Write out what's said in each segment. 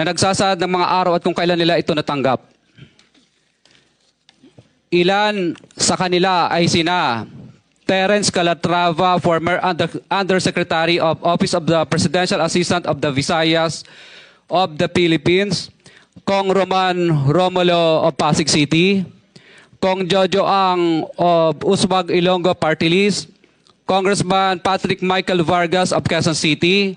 na nagsasaad ng mga araw at kung kailan nila ito natanggap. Ilan sa kanila ay sina Terence Calatrava, former Under- Undersecretary of Office of the Presidential Assistant of the Visayas of the Philippines, Kong Roman Romulo of Pasig City, Kong Jojo Ang of Uswag Ilonggo Party List, Congressman Patrick Michael Vargas of Quezon City,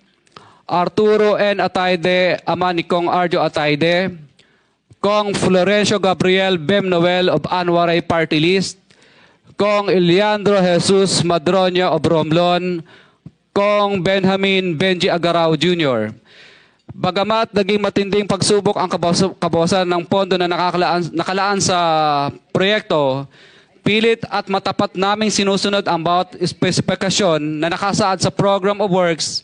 Arturo N. Ataide, ama ni Kong Arjo Ataide, Kong Florencio Gabriel Bem Noel of Anwaray Party List, Kong Eliandro Jesus Madroña of Romblon, Kong Benjamin Benji Agarao Jr. Bagamat naging matinding pagsubok ang kabawasan ng pondo na nakalaan, nakalaan sa proyekto, pilit at matapat naming sinusunod ang bawat espesifikasyon na nakasaad sa Program of Works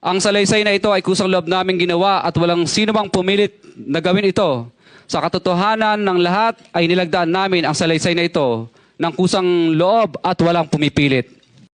Ang salaysay na ito ay kusang loob namin ginawa at walang sino mang pumilit na gawin ito. Sa katotohanan ng lahat ay nilagdaan namin ang salaysay na ito ng kusang loob at walang pumipilit.